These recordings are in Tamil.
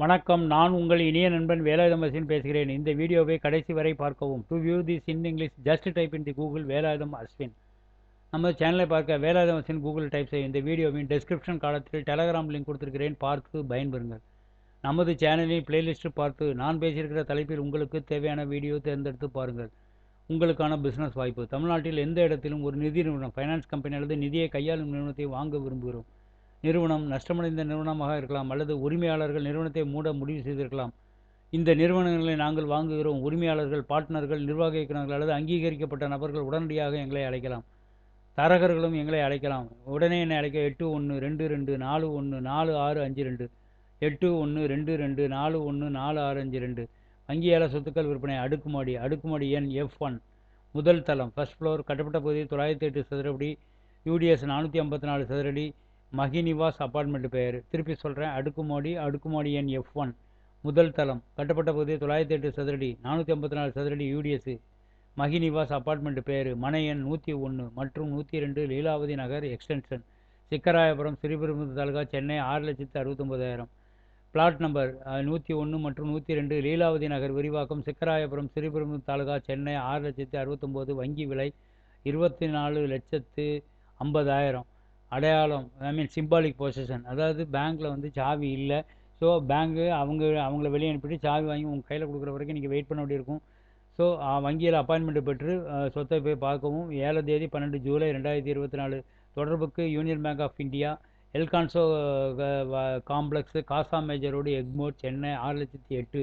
வணக்கம். நான் உங்கள் இனிய நண்பன் வேலாயுதம் பேசுகிறேன். இந்த வீடியோவை கடைசி வரை பார்க்கவும். To view this in English just type in the Google Velayudham Ashwin. நம்ம சேனலை பார்க்க வேலாயுதம் அஸ்வின் கூகுள் டைப் செய்ய இந்த வீடியோவின் டெஸ்கிரிப்ஷன் காலத்தில் டெலகிராம் லிங்க் கொடுத்துருக்கிறேன். பார்த்து பயன்பெறுங்கள். நமது சேனலின் பிளேலிஸ்ட் பார்த்து நான் பேசியிருக்கிற தலைப்பில் உங்களுக்கு தேவையான வீடியோ தேர்ந்தெடுத்து பாருங்கள். உங்களுக்கான பிஸ்னஸ் வாய்ப்பு. தமிழ்நாட்டில் எந்த இடத்திலும் ஒரு நிதி நிறுவனம் ஃபைனான்ஸ் கம்பெனி அல்லது நிதியை கையாளும் நிறுவனத்தை வாங்க விரும்புகிறோம். நிறுவனம் நஷ்டமடைந்த நிறுவனமாக இருக்கலாம் அல்லது உரிமையாளர்கள் நிறுவனத்தை மூட முடிவு செய்திருக்கலாம். இந்த நிறுவனங்களை நாங்கள் வாங்குகிறோம். உரிமையாளர்கள் பார்ட்னர்கள் நிர்வாக இயக்குநர்கள் அல்லது அங்கீகரிக்கப்பட்ட நபர்கள் உடனடியாக எங்களை அழைக்கலாம். தரகர்களும் எங்களை அழைக்கலாம். உடனே என்னை அழைக்க எட்டு ஒன்று ரெண்டு ரெண்டு நாலு ஒன்று நாலு ஆறு அஞ்சு ரெண்டு. எட்டு ஒன்று ரெண்டு ரெண்டு நாலு ஒன்று நாலு ஆறு அஞ்சு ரெண்டு. வங்கியாள சொத்துக்கள் விற்பனை அடுக்குமாடி அடுக்குமாடி எண் எஃப் ஒன் முதல் தளம் ஃபர்ஸ்ட் ஃப்ளோர் கட்டப்பட்ட பகுதி தொள்ளாயிரத்தி எட்டு சதுரடி யூடிஎஸ் நானூற்றி ஐம்பத்தி நாலு சதுரடி மகிநிவாஸ் அப்பார்ட்மெண்ட் பெயர். திருப்பி சொல்கிறேன் அடுக்குமாடி அடுக்குமாடி எண் எஃப் ஒன் முதல் தளம் கட்டப்பட்ட பகுதி தொள்ளாயிரத்தி எட்டு சதுரடி நானூற்றி ஐம்பத்தி நாலு சதுரடி யூடிஎஸ் மகிநிவாஸ் அப்பார்ட்மெண்ட் பேர் மனை எண் நூற்றி ஒன்று மற்றும் நூற்றி ரெண்டு லீலாவதி நகர் எக்ஸ்டென்ஷன் சிக்கராயபுரம் ஸ்ரீபெரும்புதூர் தாலுகா சென்னை ஆறு லட்சத்து அறுபத்தொம்பதாயிரம். பிளாட் நம்பர் நூற்றி ஒன்று மற்றும் நூற்றி ரெண்டு லீலாவதி நகர் விரிவாக்கம் சிக்கராயபுரம் ஸ்ரீபெரும்புதூர் தாலுகா சென்னை ஆறு லட்சத்து அறுபத்தொம்போது வங்கி விலை இருபத்தி நாலு லட்சத்து ஐம்பதாயிரம். அடையாளம் ஐ மீன் சிம்பாலிக் பொசிஷன் அதாவது பேங்க்கில் வந்து சாவி இல்லை. ஸோ பேங்க்கு அவங்க அவங்கள வெளியே அனுப்பிட்டு சாவி வாங்கி உங்கள் கையில் கொடுக்குற வரைக்கும் நீங்கள் வெயிட் பண்ண வேண்டியிருக்கும் ஸோ வங்கியில் அப்பாயின்மெண்ட் பெற்று சொத்தை போய் பார்க்கவும். ஏழாம் தேதி பன்னெண்டு ஜூலை ரெண்டாயிரத்தி இருபத்தி நாலு தொடர்புக்கு union bank of India Elcanso complex Casa major road Egmore Chennai ஆறு லட்சத்தி எட்டு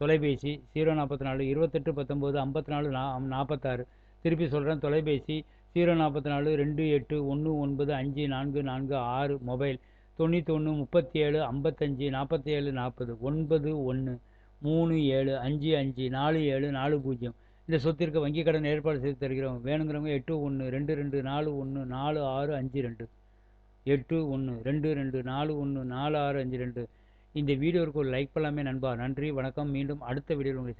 தொலைபேசி ஜீரோ நாற்பத்தி நாலு இருபத்தெட்டு பத்தொம்போது ஐம்பத்தி நாலு நா நாற்பத்தாறு. திருப்பி சொல்கிறேன் தொலைபேசி ஜீரோ நாற்பத்தி நாலு ரெண்டு எட்டு ஒன்று ஒன்பது அஞ்சு நான்கு நான்கு ஆறு மொபைல் தொண்ணூற்றி ஒன்று முப்பத்தி ஏழு ஐம்பத்தஞ்சு நாற்பத்தி ஏழு நாற்பது ஒன்பது ஒன்று மூணு ஏழு அஞ்சு அஞ்சு நாலு ஏழு நாலு பூஜ்ஜியம். இந்த சொத்திற்கு வங்கிக் கடன் ஏற்பாடு செய்து தருகிறோம். வேணுங்கிறவங்க எட்டு ஒன்று ரெண்டு ரெண்டு நாலு ஒன்று நாலு ஆறு அஞ்சு ரெண்டு. எட்டு ஒன்று ரெண்டு ரெண்டு நாலு ஒன்று நாலு ஆறு அஞ்சு ரெண்டு. இந்த வீடியோவுக்கு ஒரு லைக் பண்ணலாமே நண்பா. நன்றி வணக்கம். மீண்டும் அடுத்த வீடியோவில் உங்களை